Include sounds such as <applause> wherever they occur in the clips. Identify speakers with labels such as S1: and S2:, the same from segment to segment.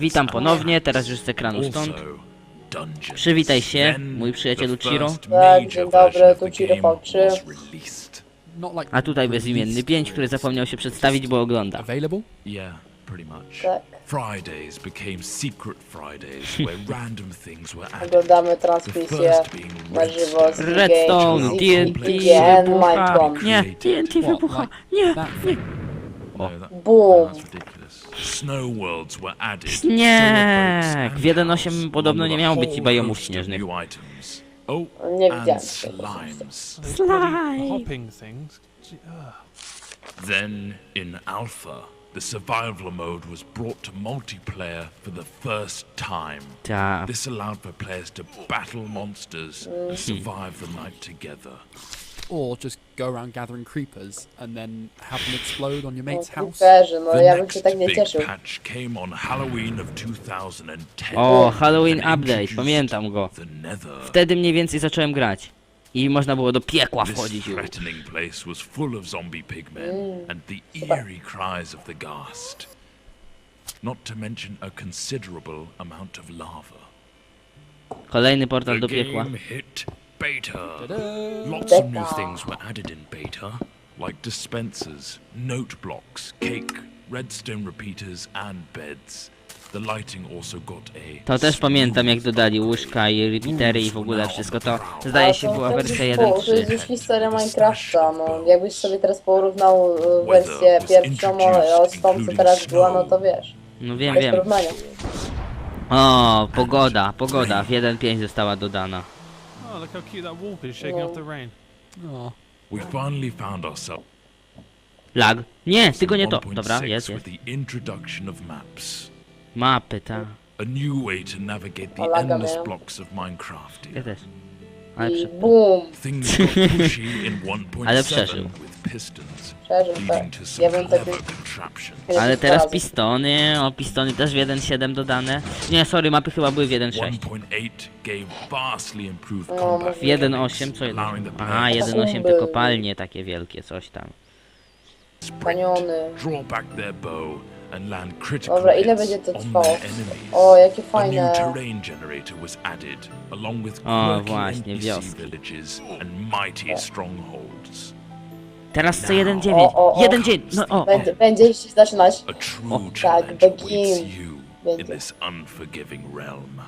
S1: Witam ponownie, teraz już z ekranu stąd. Przywitaj się, mój przyjacielu Chiro.
S2: Tak, dzień dobry, tu Chiro V3.
S3: Not like
S1: A tutaj bezimienny pięć, który zapomniał się przedstawić, bo ogląda.
S2: Tak,
S4: Fridays became secret Fridays where <laughs> random things were added.
S2: oglądamy transmisję na żywo z
S1: Redstone, TNT wybucha. Nie, TNT wybucha. Nie,
S3: That
S4: No,
S2: Boom.
S4: That's ridiculous. Snow worlds were added.
S1: Śnieg!
S4: solar
S1: W 1.8 podobno nie miało być
S4: with
S1: i
S4: a
S1: biomów
S4: host of
S1: śnieżnych.
S4: new items. Oh,
S2: Nie
S4: and
S2: widziałem
S4: slimes.
S1: Slime!
S5: hopping things.
S4: Then, in Alpha, the survival mode was brought to multiplayer for the first time.
S1: Ta,
S4: This allowed for players to battle monsters and mm. survive the night together.
S3: Or just go around gathering creepers and then have them explode on your
S2: No,
S3: mate's house.
S2: no
S4: The
S2: ja bym
S4: next
S2: się tak nie
S4: big
S2: cieszył.
S4: patch came on Halloween of 2010.
S1: O, Halloween
S4: and
S1: Update,
S4: introduced
S1: pamiętam go.
S4: The Nether.
S1: Wtedy mniej więcej zacząłem grać. I można było do piekła
S4: This
S1: wchodzić już.
S4: threatening place was full of zombie pigmen and the eerie cries of the ghast. Not to mention a considerable amount of lava.
S1: Kolejny portal
S4: The
S1: do piekła.
S4: game hit beta. Lots of new things were added in beta, like dispensers, note blocks, cake, redstone repeaters, and beds. The lighting also got a.
S1: To też pamiętam jak dodali łóżka i repeatery i w ogóle wszystko to. Zdaje się była wersja
S2: już po- To jest
S1: 1.3.
S2: już historia Minecrafta, no. Jakbyś sobie teraz porównał e, wersję pierwszą o, o z tą, co teraz była, no to wiesz.
S1: No wiem, wiem. O, pogoda, pogoda. W 1.5 została dodana.
S5: Oh, look how cute that wolf is shaking off the rain.
S3: Oh,
S4: We finally found ourselves.
S1: Lag. Nie, tylko nie to.
S4: 1.6
S1: Dobra, jest,
S4: with
S1: jest.
S4: the introduction of maps.
S1: Mapy, ta.
S4: A new way to navigate the endless blocks of Minecraft.
S1: Ja też. Ale
S2: I
S1: prze...
S2: boom.
S4: Things got pushy in 1.7 <laughs>
S1: Ale przeżył.
S2: Tak.
S1: Ale teraz pistony, o pistony też w 1.7 dodane. Nie, sorry, mapy chyba były w 1.6.
S2: No,
S1: w 1.8 no,
S4: co 1?
S1: Aha, 1.8 te kopalnie takie wielkie, coś tam.
S4: Paniony.
S2: Dobra, ile będzie to trwało? O, jakie fajne...
S1: O, właśnie, wioski. Teraz co 1.9?
S2: O, o, o.
S1: 1.9, no o, o.
S2: Będzie, będzie się zaczynać.
S4: A true challenge
S2: tak,
S4: awaits
S2: begin.
S4: you in
S2: Będzie.
S4: this unforgiving realm.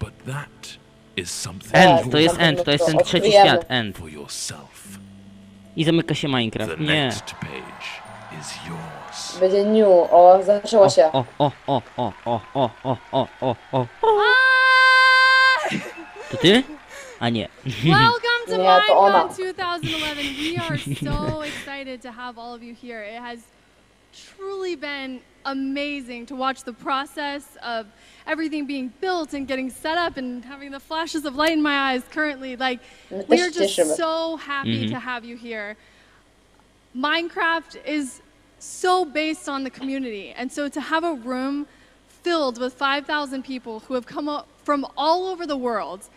S4: But that is something
S1: End, to jest end, to jest ten trzeci
S2: odkryjemy.
S1: świat, end.
S4: for yourself.
S1: I zamyka się
S4: The
S1: Minecraft, nie.
S4: next page is yours.
S2: Będzie new. O, zaczęło się.
S1: O, o, o, o, o, o, o, o, o, o. To ty? A nie. <laughs>
S6: Welcome to
S2: Yeah, to
S6: 2011. We <laughs> are so excited to have all of you here. It has truly been amazing to watch the process of everything being built and getting set up and having the flashes of light in my eyes currently. Like, we are just so happy mm-hmm. to have you here. Minecraft is so based on the community. And so to have a room filled with 5,000 people who have come up from all over the world,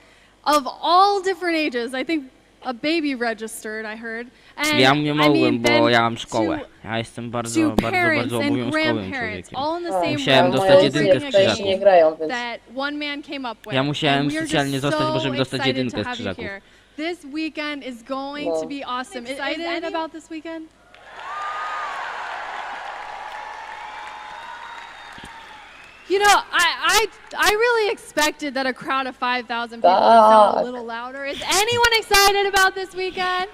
S6: of all different ages. I think a baby registered, I heard. And
S1: Ja nie
S6: I
S1: mogłem,
S6: mean,
S1: bo
S6: been
S1: ja mam szkołę.
S6: to-
S1: Ja jestem
S6: To
S1: bardzo, bardzo,
S6: parents
S1: bardzo
S6: and
S1: obowiązkowym
S6: grandparents,
S1: człowiekiem.
S6: all in the same
S1: Musiałem
S6: room,
S1: dostać
S2: moje
S1: jedynkę z
S6: a
S1: krzyżaków.
S2: nie grają, więc...
S6: that one man came up with.
S1: Ja musiałem
S6: And we are
S1: specjalnie
S6: just
S1: zostać, bo
S6: so
S1: żeby dostać
S6: excited
S1: jedynkę
S6: to
S1: z
S6: have you
S1: krzyżaków.
S6: here. This weekend is going
S2: Wow.
S6: to be awesome.
S7: Excited about
S6: this weekend? You know, I, I I really expected that a crowd of 5,000 people would sound a little louder. Is anyone excited about this weekend?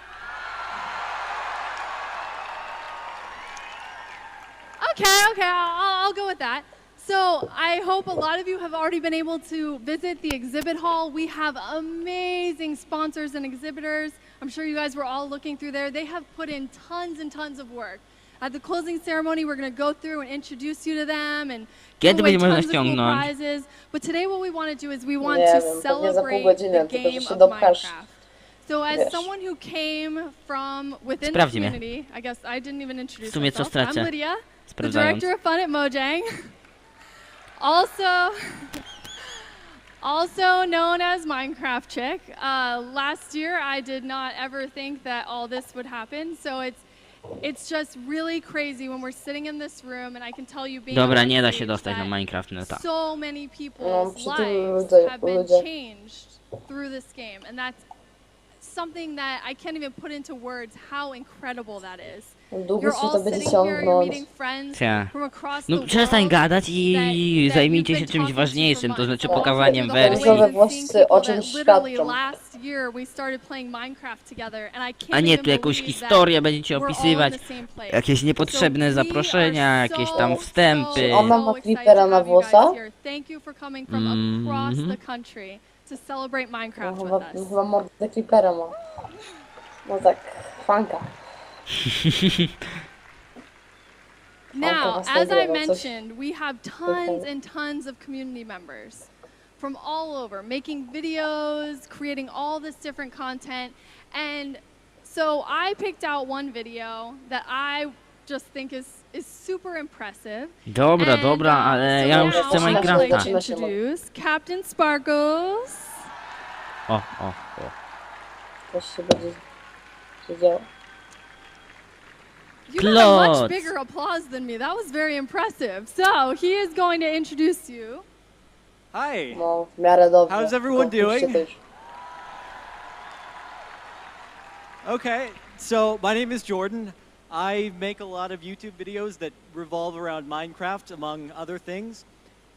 S6: Okay, okay, I'll, I'll go with that. So I hope a lot of you have already been able to visit the exhibit hall. We have amazing sponsors and exhibitors. I'm sure you guys were all looking through there. They have put in tons and tons of work. At the closing ceremony, we're going to go through and introduce you to them and give
S1: Kiedy
S6: away tons of cool prizes. But today, what we want to do is we want
S2: Nie
S6: to
S2: wiem, pewnie za pół
S6: celebrate the game of. Minecraft. So as
S2: Wiesz.
S6: someone who came from within the community, I guess I didn't even introduce
S1: sumie
S6: myself. I'm? Lydia, the director of fun at Mojang. <laughs> also, <laughs> also known as Minecraft Chick. Uh, last year, I did not ever think that all this would happen. So it's It's just really crazy when we're sitting in this room and I can tell you being
S1: Dobra, nie da się dostać na
S6: that
S1: Minecraft Neta.
S6: so many
S2: No,
S6: people's
S2: przy
S6: lives have been
S2: ludzie.
S6: changed through this game, and that's something that I can't even put into words how incredible that is.
S2: Długo się to będzie ciągnąć.
S1: Cia. No przestań gadać i zajmijcie się czymś ważniejszym, to znaczy pokazaniem wersji.
S2: Różowe włosy o czymś świadczą.
S1: A nie tu jakąś historię będziecie opisywać. Jakieś niepotrzebne zaproszenia, jakieś tam wstępy.
S2: Ona ma Creepera na włosach?
S1: Mhm.
S6: to celebrate
S2: No,
S6: Minecraft
S2: chyba,
S6: with us.
S2: chyba mordę Creepera ma. No tak, fanka.
S6: Now, as I mentioned, we have tons and tons of community members from all over making videos, creating all this different content. And so I picked out one video that I just think is, is super impressive.
S1: Dobra,
S6: And,
S1: dobra,
S6: uh,
S1: ale
S6: so
S1: ja już chcę
S6: I'd like
S1: Minecrafta.
S6: to introduce Captain Sparkles.
S1: O, o, o.
S2: Coś się będzie się działo.
S6: You got a much bigger applause than me. That was very impressive. So he is going to introduce you.
S7: Hi.
S2: No, w.
S7: How's everyone doing? Okay, so my name is Jordan. I make a lot of YouTube videos that revolve around Minecraft, among other things.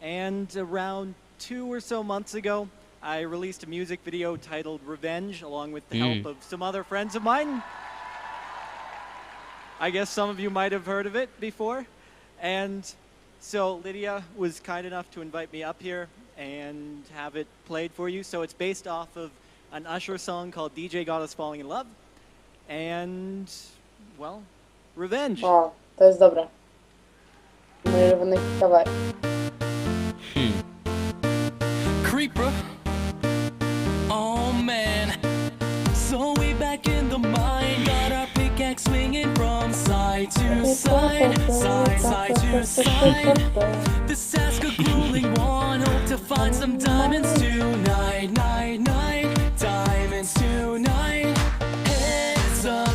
S7: And around two or so months ago, I released a music video titled Revenge, along with the help
S1: Mm.
S7: of some other friends of mine. I guess some of you might have heard of it before. And so Lydia was kind enough to invite me up here and have it played for you. So it's based off of an Usher song called DJ Got Us Falling in Love. And, well, Revenge.
S2: O, to jest dobre. Mój ulubiony kawałek.
S8: Hmm. Creeper. Side side, side to side. This task a grueling one, hope to find some diamonds tonight, night, night, diamonds tonight. Heads up,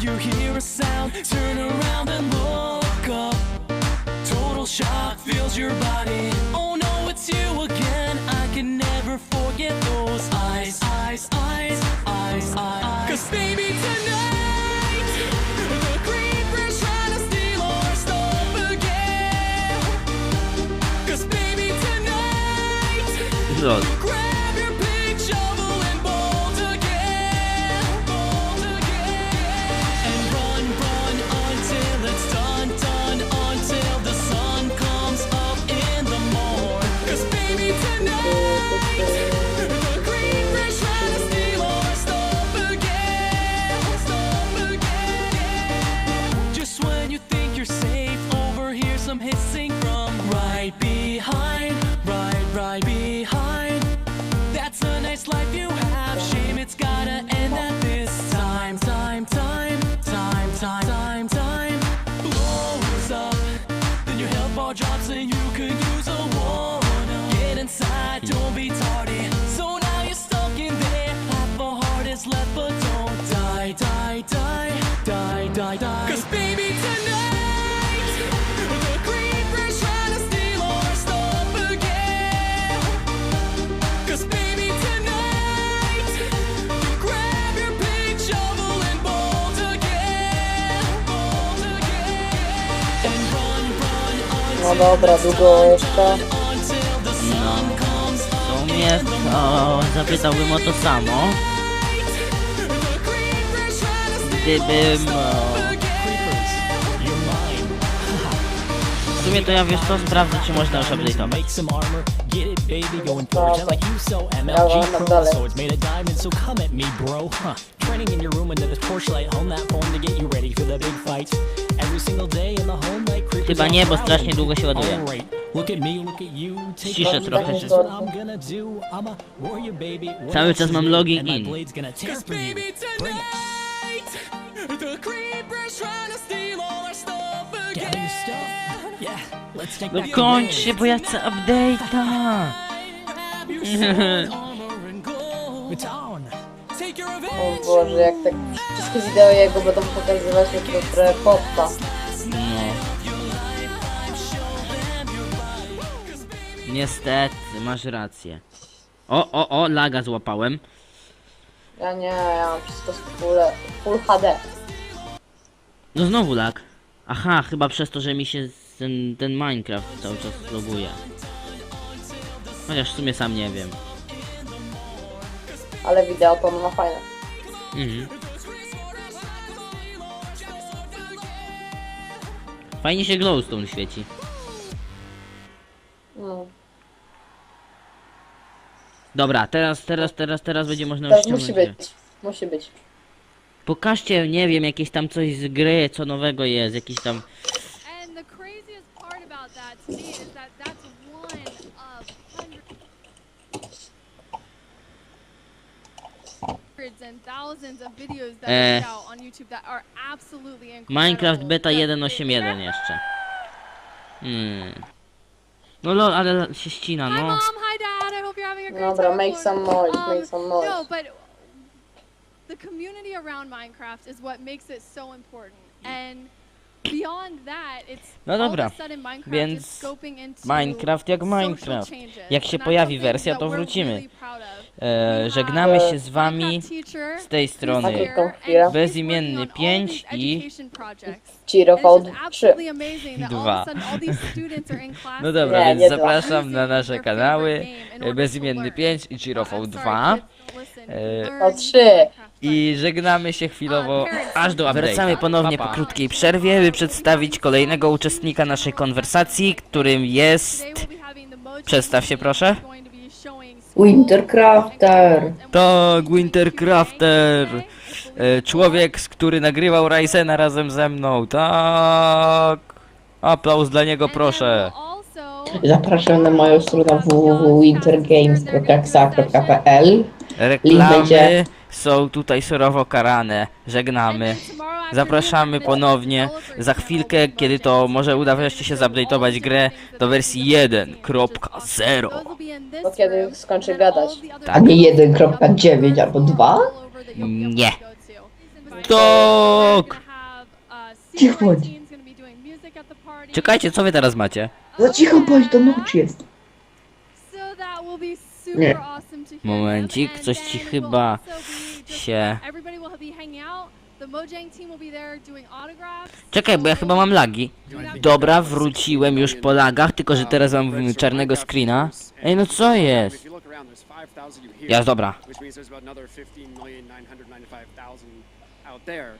S8: you hear a sound, turn around and look up. Total shock fills your body. Oh no, it's you again. I can never forget those eyes, eyes, eyes, eyes, eyes. Cause baby, tonight, Angels. more jobs than you could use.
S2: Dobra,
S8: it's
S2: długo
S8: done,
S2: jeszcze.
S8: done Until the sun comes
S1: W
S8: up
S1: sumie
S8: in the
S1: to zapytałbym o to samo,
S8: night The creeper's trying to steal
S1: gdybym...
S8: our
S1: O,
S8: stuff again
S1: w sumie to ja wiesz co, sprawdzę czy można już update'ować.
S9: Make some armor, get it baby, going forward. Just like you sell
S2: Ja
S9: MLG
S2: mam
S9: Chrome
S2: dalej.
S9: swords made of diamonds, so come at me, bro. Huh. Training in your room under the torchlight, home that phone to get you ready for the big fight. Every single day in the home like creepers
S1: Chyba nie, bo strasznie długo się ładuje. Ciszę trochę Cały czas mam login in. No kończ się, bo ja chcę update'a!
S2: O. Boże, jak tak wszystkie wideo jego będą pokazywać, to trochę poppa.
S1: Niestety, masz rację. O, o, o, laga złapałem.
S2: Ja nie, ja mam wszystko full, full HD.
S1: No znowu lag. Aha, chyba przez to, że mi się ten, ten Minecraft cały czas loguje. Chociaż w sumie sam nie wiem.
S2: Ale wideo to ma fajne.
S1: Mhm. Fajnie się glowstone świeci.
S2: No.
S1: Dobra, teraz, teraz, teraz, teraz będzie można
S2: Tak
S1: ściągnąć
S2: musi być. Musi być.
S1: Pokażcie, nie wiem, jakieś tam coś z gry, co nowego jest, jakiś tam...
S6: And the craziest part about that to me is that that's one of hundreds hundreds and thousands of videos that
S1: Eh.
S6: are out on YouTube that are absolutely incredible.
S1: Minecraft Beta
S6: that
S1: 1.8.1 jeszcze. Hmm. No lol, ale się ścina,
S6: Hi
S1: no.
S6: mom. I hope you're having a great
S2: Dobra,
S6: time.
S2: make some noise, make some noise.
S6: No, but the community around Minecraft is what makes it so important. Mm. And beyond that, it's
S1: No dobra, więc Minecraft jak Minecraft. Jak się pojawi wersja, to wrócimy. E, żegnamy się z wami z tej strony. Bezimienny
S6: working on all
S1: pięć
S6: these
S1: i
S6: education projects.
S2: Ciro
S6: And it's
S2: V3.
S6: just absolutely amazing that all
S1: Dwa.
S6: of a sudden all these students are in <laughs> class
S1: No dobra, więc zapraszam na nasze kanały Bezimienny
S6: learn.
S1: 5 i
S6: I'm
S1: 2 E,
S2: O, trzy.
S1: I żegnamy się chwilowo aż do update'a. Wracamy ponownie po
S6: Pa, pa.
S1: krótkiej przerwie, by przedstawić kolejnego uczestnika naszej konwersacji, którym jest... Przedstaw się, proszę.
S2: Wintercrafter.
S1: Tak, Wintercrafter. E, Człowiek, który nagrywał Ryzena razem ze mną, tak. Aplauz dla niego, proszę.
S2: Zapraszam na moją stronę www.wintergames.xa.pl
S1: Reklamy są tutaj surowo karane. Żegnamy. Zapraszamy ponownie za chwilkę, kiedy to może uda wreszcie się zupdate'ować grę do wersji 1.0.
S2: No kiedy skończy gadać.
S1: Tak.
S2: A nie 1.9 albo 2?
S1: Nie. Tak.
S2: Cicho bądź.
S1: Czekajcie, co wy teraz macie?
S2: Za cicho bądź, to noc jest. Nie.
S1: Momencik, coś ci chyba się... Czekaj, bo ja chyba mam lagi. Dobra, wróciłem już po lagach, tylko że teraz mam czarnego screena. Ej, no co jest? Jest, dobra.
S10: which means there's about another 15,995,000 out there.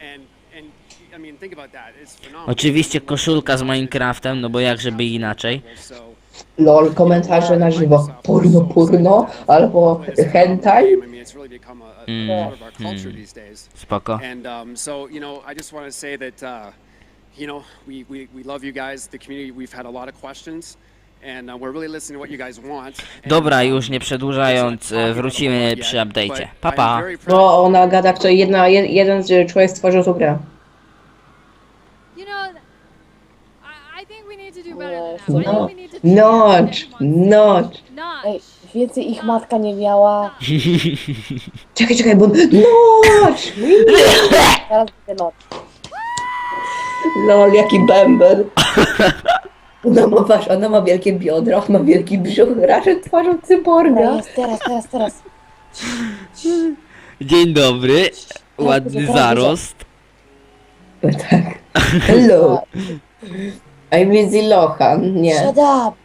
S10: And and I mean think about that. It's phenomenal.
S1: Oczywiście koszulka z Minecraftem, no bo jak żeby inaczej.
S2: Lol, komentarze na żywo. Porno, porno, albo hentai.
S1: Mm, mm. Spoko.
S10: And um, so you know, I just want to say that uh, you know we, we we love you guys, the community. We've had a lot of questions. And uh, we're really listening to what you guys want. And,
S1: Dobra,
S10: um,
S1: już nie przedłużając, e, wrócimy przy update'cie. Pa, pa.
S2: Bo ona gada, kto jedna, jed- jeden z człowiek stworzył tą grę.
S6: You know, I, I think we need to do better than that. I
S2: No,
S6: we need to
S2: noc.
S6: Notch.
S2: Ej, więcej ich matka nie miała. <laughs> Czekaj, czekaj, bo... Noc! Teraz będzie noc. Lol, jaki bęben. Ona ma, patrz, ona ma wielkie biodra, ma wielki brzuch, raczej twarzą cyborga. Teraz, teraz, teraz, teraz.
S1: Dzień dobry. Ładny zarost.
S2: Tak. Hello. I'm Lizzy Lohan, nie.
S11: Shut up!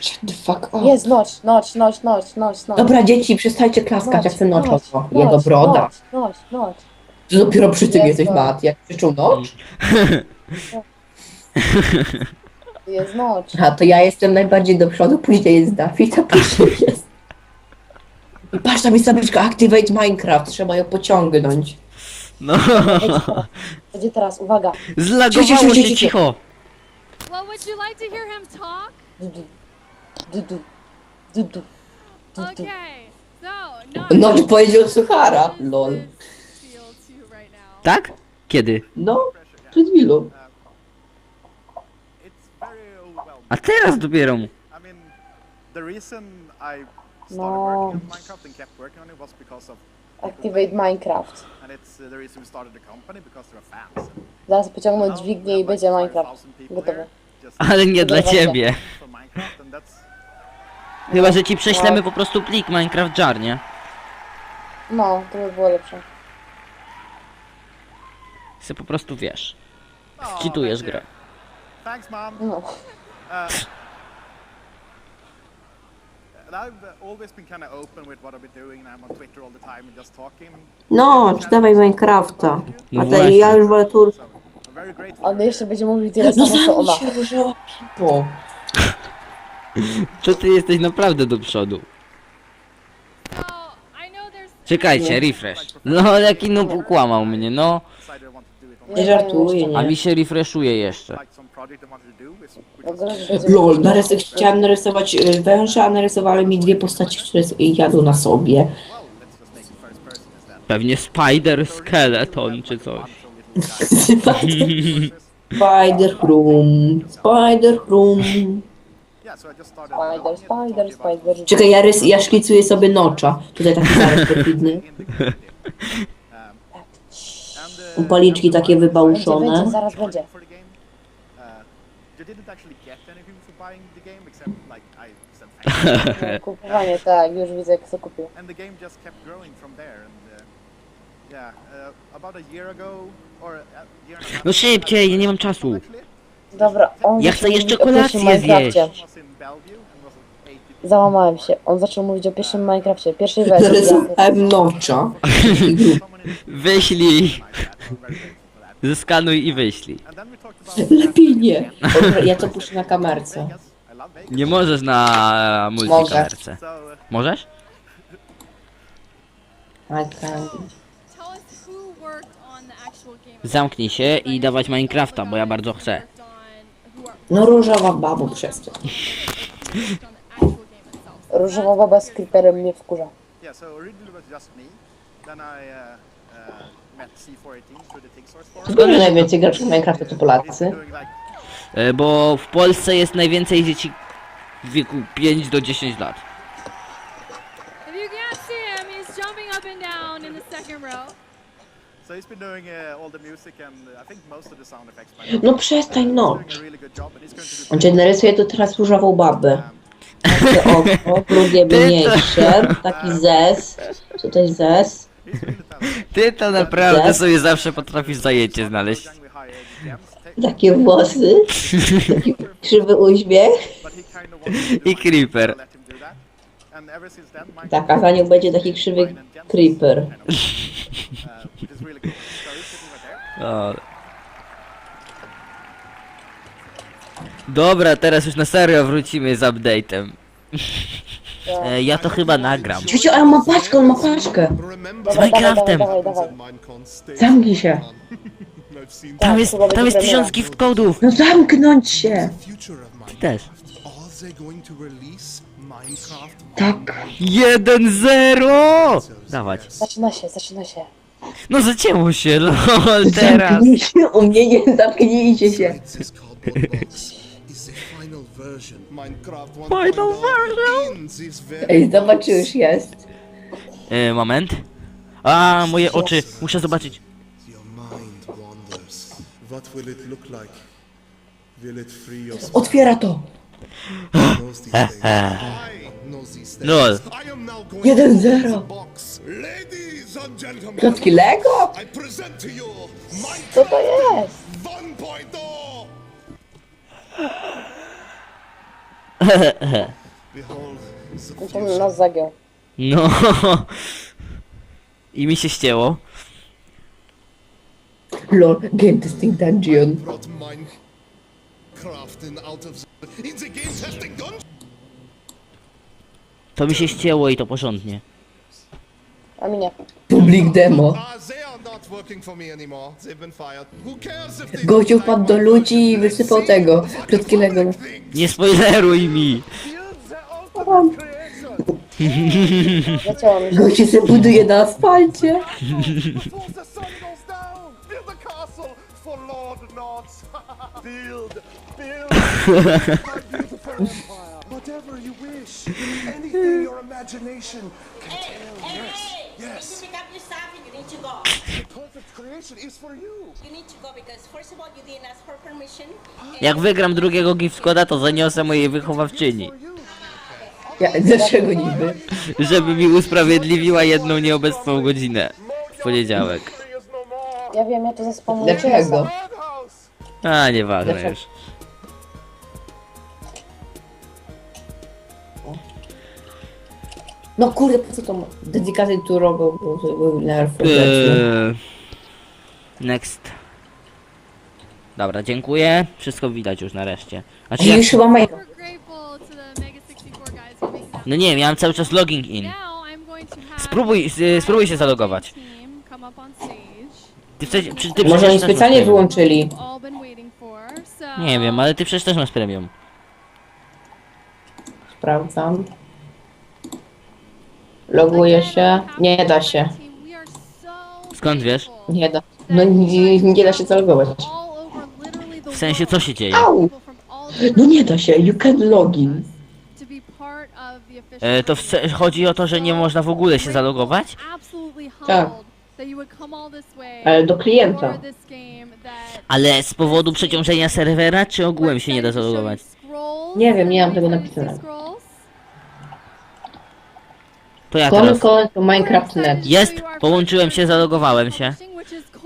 S2: Shut the fuck up.
S11: Jest noc, noc, noc, noc, noc, noc.
S2: Dobra, dzieci, przestańcie klaskać, ja chcę noczowo. Jego broda.
S11: Noc, noc, noc.
S2: Ty dopiero przy tym
S11: Jest
S2: jesteś,
S11: noc.
S2: Mat. Jak krzyczą noc? <laughs>
S11: Jest noc.
S2: A to ja jestem najbardziej do przodu, później jest Dawid, a później jest... I patrz, tam jest tabliczka Activate Minecraft, trzeba ją pociągnąć.
S1: No. <laughs>
S11: Będzie teraz, uwaga.
S1: Zlagowało się cicho.
S6: Well, would you like to hear him talk?
S11: Dudu. Dudu. Dudu. Dudu.
S6: Okay. So, Notch.
S2: Noc powiedział Suchara, lol.
S6: Right now.
S1: Tak? Kiedy?
S2: No, przed chwilą.
S12: It's very overwhelming.
S1: A teraz dopiero.
S12: I mean, the reason I
S11: No.
S12: working on Minecraft and kept working on it was because of
S11: Activate Minecraft.
S12: uh.
S11: Zaraz pociągną dźwignię i będzie Minecraft. Gotowy. <laughs>
S1: Ale nie dla ciebie. Chyba, że ci prześlemy
S11: No.
S1: po prostu plik Minecraft Jar, nie?
S11: No, to by było lepsze.
S1: Ty po prostu wiesz.
S12: Thank you.
S1: grę.
S11: No.
S2: No, czy dawaj Minecrafta.
S1: No
S2: A te,
S1: właśnie.
S2: ja już wolę tur...
S11: On jeszcze będzie mówił tyle
S2: No
S11: samo co ona.
S2: zamknij się, różowa pipo.
S1: To ty jesteś naprawdę do przodu.
S6: There's
S1: Czekajcie, refresh. No, jaki noob ukłamał mnie, no.
S11: Nie
S2: Nie żartuję,
S1: A
S2: nie.
S1: mi się refreshuje jeszcze.
S2: Lol, narys chciałem narysować y, węża, a narysowały mi dwie postaci, które s- jadą na sobie.
S1: Pewnie Spider Skeleton czy coś. <laughs>
S2: Spider Room, Spider Room.
S11: Spider, spider, spider.
S2: Czekaj, ja, rys, ja szkicuję sobie nocza. Tutaj taki zarys <laughs> perfidny.
S12: in the community. Um, and, uh,
S2: Policzki takie wybałuszone.
S11: będzie, zaraz będzie.
S12: Uh, <laughs>
S11: Kupowanie, tak, już widzę jak to kupił.
S12: and the game just kept growing from there. And uh, yeah, uh, about a year ago or a year and a half.
S1: No szybciej, ja nie mam czasu.
S11: Dobra, on
S1: Ja chcę jeszcze kolację zjeść.
S12: was in Bellevue and was 80
S11: Załamałem się. On zaczął mówić o pierwszym Minecrafcie, pierwszej wersji.
S2: Narysowałem nocza.
S1: Wyślij. Zeskanuj i wyślij.
S2: Lepiej nie. Dobra, Ja to puszczę na kamerce.
S1: Nie możesz na multikamerce.
S12: So uh,
S1: Możesz?
S2: I can.
S6: tell us who worked on the actual game.
S1: Zamknij się i dawać Minecrafta, bo ja bardzo chcę.
S2: No różowa babo przez to. <laughs>
S11: Różowa baba z creeperem mnie wkurza.
S12: yeah, so originally it was just me. Then I uh, uh, met C418 through the Tig Source forum.
S2: Skąd najwięcej graczy w Minecrafta to Polacy?
S12: Doing like
S1: E, Bo w Polsce jest najwięcej dzieci w wieku 5 do 10 lat.
S6: If you can't see him, he's jumping up and down in the second row.
S12: So he's been doing uh, all the music and uh, I think most of the sound effects by now.
S2: No przestań, no.
S12: He's doing a really good job and he's going to do
S2: On cię narysuje to teraz różową babę. Takie <laughs> oko, drugie mniejsze, taki zes. Zes.
S12: He's really talented.
S1: Ty to naprawdę sobie zawsze potrafisz zajęcie znaleźć.
S2: Takie włosy. Taki krzywy uśmiech.
S1: I creeper.
S2: Tak, a za nią będzie taki krzywy creeper.
S12: uh,
S1: Dobra, teraz już na serio wrócimy z update'em. E, ja to chyba nagram.
S2: Ciociu, a on ma paczkę, on ma paczkę.
S11: Dawaj,
S1: Minecraftem.
S11: dawaj, dawaj.
S2: Zamknij się.
S1: Tam jest,
S11: chyba
S1: tam jest tysiąc gift code'ów.
S2: No zamknąć się.
S1: Ty też.
S2: Tak.
S1: 1-0! Dawać.
S11: Zaczyna się, zaczyna się.
S1: No zacięło się, lol, teraz.
S2: Zamknij się, u mnie nie zamknijcie się. <laughs>
S1: Final version!
S2: Ej, zobacz, już jest.
S1: E, moment. A, moje oczy, muszę zobaczyć.
S2: Otwiera to. <laughs>
S1: Lol.
S13: I am now going
S2: Jeden
S13: to open
S2: zero.
S13: the box. Ladies and gentlemen,
S2: Klocki Lego?
S11: Co to jest?
S13: 1.0. Behold the
S11: On
S13: future.
S11: nas zagiął.
S1: No. I mi się ścięło.
S2: Lol, game testing dungeon.
S13: Brought Minecraft in out of the, in the game testing dungeon.
S1: To mi się ścięło i to porządnie.
S11: A mi nie.
S2: Public demo. Gościu wpadł do ludzi i wysypał tego.
S13: Things.
S1: Nie spoileruj mi!
S2: Gościu się buduje na asfalcie.
S13: Whatever you wish, anything your imagination imagination can tell. Yes, yes.
S14: pick up your stuff and you need to go.
S13: The perfect creation is for you.
S14: You need to go because first of all you didn't ask for permission.
S1: Jak wygram drugiego gift składa, to zaniosę mojej wychowawczyni.
S2: Ja, <laughs> dlaczego niby?
S1: Żeby mi usprawiedliwiła jedną nieobecną godzinę. W poniedziałek.
S11: Ja wiem, ja to zaspamuję
S2: Dlaczego?
S1: A, nieważne
S2: Dlaczego?
S1: już.
S2: No kurde, po co to Robo, bo to był nerw.
S1: Eee, next. Dobra, dziękuję. Wszystko widać już nareszcie. Znaczy,
S2: już chyba mają.
S6: We're grateful to the Mega 64 guys for making that.
S1: No nie, miałem cały czas logging in.
S6: Now I'm going to have
S1: Spróbuj, s- spróbuj się zalogować.
S6: team come up on stage.
S1: Ty, przecież- przy- ty
S2: Może
S1: przecież
S2: oni
S1: też masz
S2: specjalnie
S1: premium.
S2: wyłączyli.
S6: All been waiting for. So
S1: Nie wiem, ale ty przecież też masz premium.
S2: Sprawdzam. Loguję się. Nie da się.
S1: Skąd wiesz?
S2: Nie da. No nie, nie da się zalogować.
S1: W sensie, co się dzieje?
S2: Au! No nie da się. You can login.
S1: E, to w, se- chodzi o to, że nie można w ogóle się zalogować?
S2: Tak. Ale do klienta.
S1: Ale z powodu przeciążenia serwera, czy ogółem się nie da zalogować?
S2: Nie wiem, nie mam tego
S6: scrolls
S1: To ja teraz.
S2: Konko to Minecraft.net.
S1: Jest! Połączyłem się, zalogowałem się.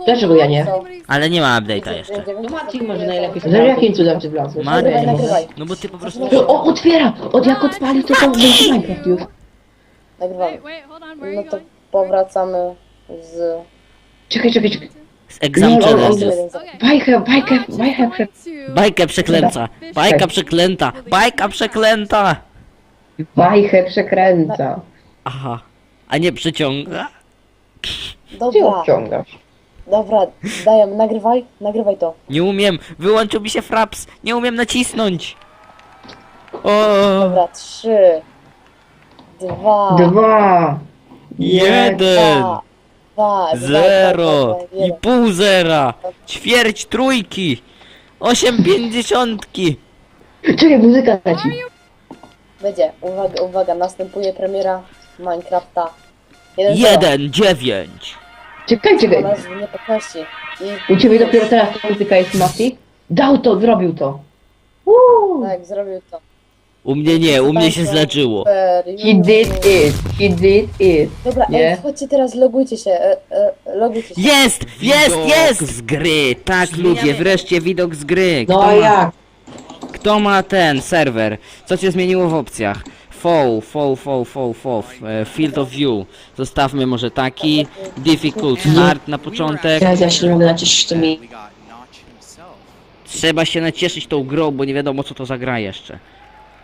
S2: Dlaczego ja nie?
S1: Ale nie ma update'a jeszcze.
S2: To Maciek może najlepiej. No jakim cudem ty wlazłeś?
S1: Ma
S11: Nagrywaj, nagrywaj.
S1: No bo ty po prostu...
S2: O, otwiera! Od jak odpali to to będzie Minecraft już.
S11: Nagrywamy.
S6: wait wait hold on where are
S11: No
S6: you
S11: to
S6: going
S11: powracamy z...
S2: Czekaj, czekaj, czekaj.
S1: Z exam
S2: Nie, on- on-
S1: challenges.
S2: Bajkę, bajkę, bajkę. prze-
S1: Bajkę przeklęca! Bajka przeklęta! Bajka przeklęta!
S2: Bajkę przekręca.
S1: Aha. A nie przeciąga?
S2: Gdzie
S11: Dobra,
S2: odciągasz?
S11: dobra, daję, nagrywaj, nagrywaj to.
S1: Nie umiem! Wyłączył mi się fraps! Nie umiem nacisnąć! O,
S11: Dobra, trzy, dwa,
S2: Dwa.
S1: Jeden!
S11: dwa, dwa,
S1: Zero!
S11: dwa, dwa,
S1: I
S11: jeden.
S1: pół zera! Ćwierć trójki! Osiem pięćdziesiątki!
S2: Czekaj, muzyka leci.
S11: Będzie, uwaga, uwaga, następuje premiera Minecrafta. Jeden,
S1: Jeden dziewięć!
S2: Czekaj,
S11: O
S2: czekaj.
S11: nazwie niepokości. I
S2: U ciebie dopiero teraz ta muzyka jest Mati? Dał to, zrobił to. Uuu.
S11: tak, zrobił to.
S1: U mnie nie, u mnie się zleczyło.
S11: Super,
S2: He did it, he did it.
S11: Dobra,
S2: Nie?
S11: ej, chodźcie teraz, logujcie się, e, e, logujcie się.
S1: Jest! Jest!
S2: No.
S1: Jest! Z gry! Tak ludzie, wreszcie widok z gry!
S2: No
S1: Kto
S2: a
S1: ma,
S2: jak?
S1: kto ma ten serwer? Co się zmieniło w opcjach? Fow, fow, fow, fow, fow, e, field of view. Zostawmy może taki. Difficult, hard na początek.
S2: Ja, ja się nie mogę nacieszyć tymi...
S1: Trzeba się nacieszyć tą grą, bo nie wiadomo co to za gra jeszcze.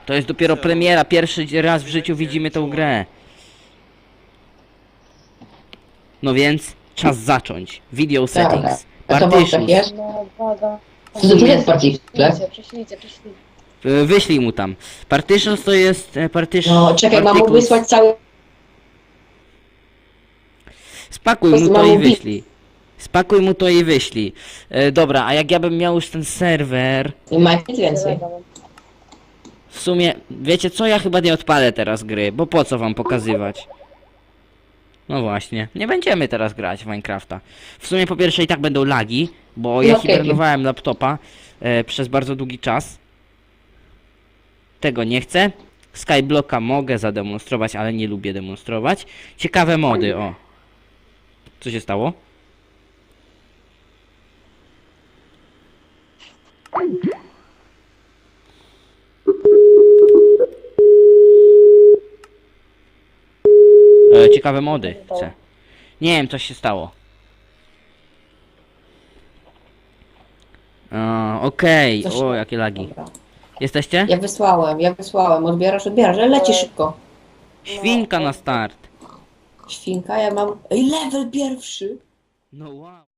S1: To jest dopiero premiera, pierwszy raz w życiu widzimy tą grę. No więc, czas zacząć. Video settings.
S2: A to
S1: Partitions.
S2: jest?
S11: No, uwaga.
S2: To jest partition?
S11: Prześlijcie, prześlijcie, prześlijcie.
S1: Y, Wyślij mu tam. Partitions to jest e, partition.
S2: No, czekaj, mam mu
S1: particles-
S2: wysłać cały...
S1: Spakuj
S2: Po
S1: mu
S2: prostu
S1: to
S2: mam
S1: i wyślij. Spakuj mu to i wyślij. E, dobra, a jak ja bym miał już ten serwer,
S2: I ma nic więcej.
S1: w sumie, wiecie co, ja chyba nie odpalę teraz gry, bo po co wam pokazywać? No właśnie, nie będziemy teraz grać w Minecrafta. W sumie po pierwsze i tak będą lagi, bo ja
S2: No okej.
S1: hibernowałem laptopa e, przez bardzo długi czas. Tego nie chcę. Skyblocka mogę zademonstrować, ale nie lubię demonstrować. Ciekawe mody, o. Co się stało? E, ciekawe mody chcę. Nie wiem, coś się stało. A, Okej, o jakie lagi.
S2: Dobra.
S1: Jesteście?
S2: Ja wysłałem, ja wysłałem. Odbierasz, odbierasz, ale leci szybko.
S1: Świnka na start.
S2: Świnka, ja mam... Ej, level pierwszy!
S1: No wow.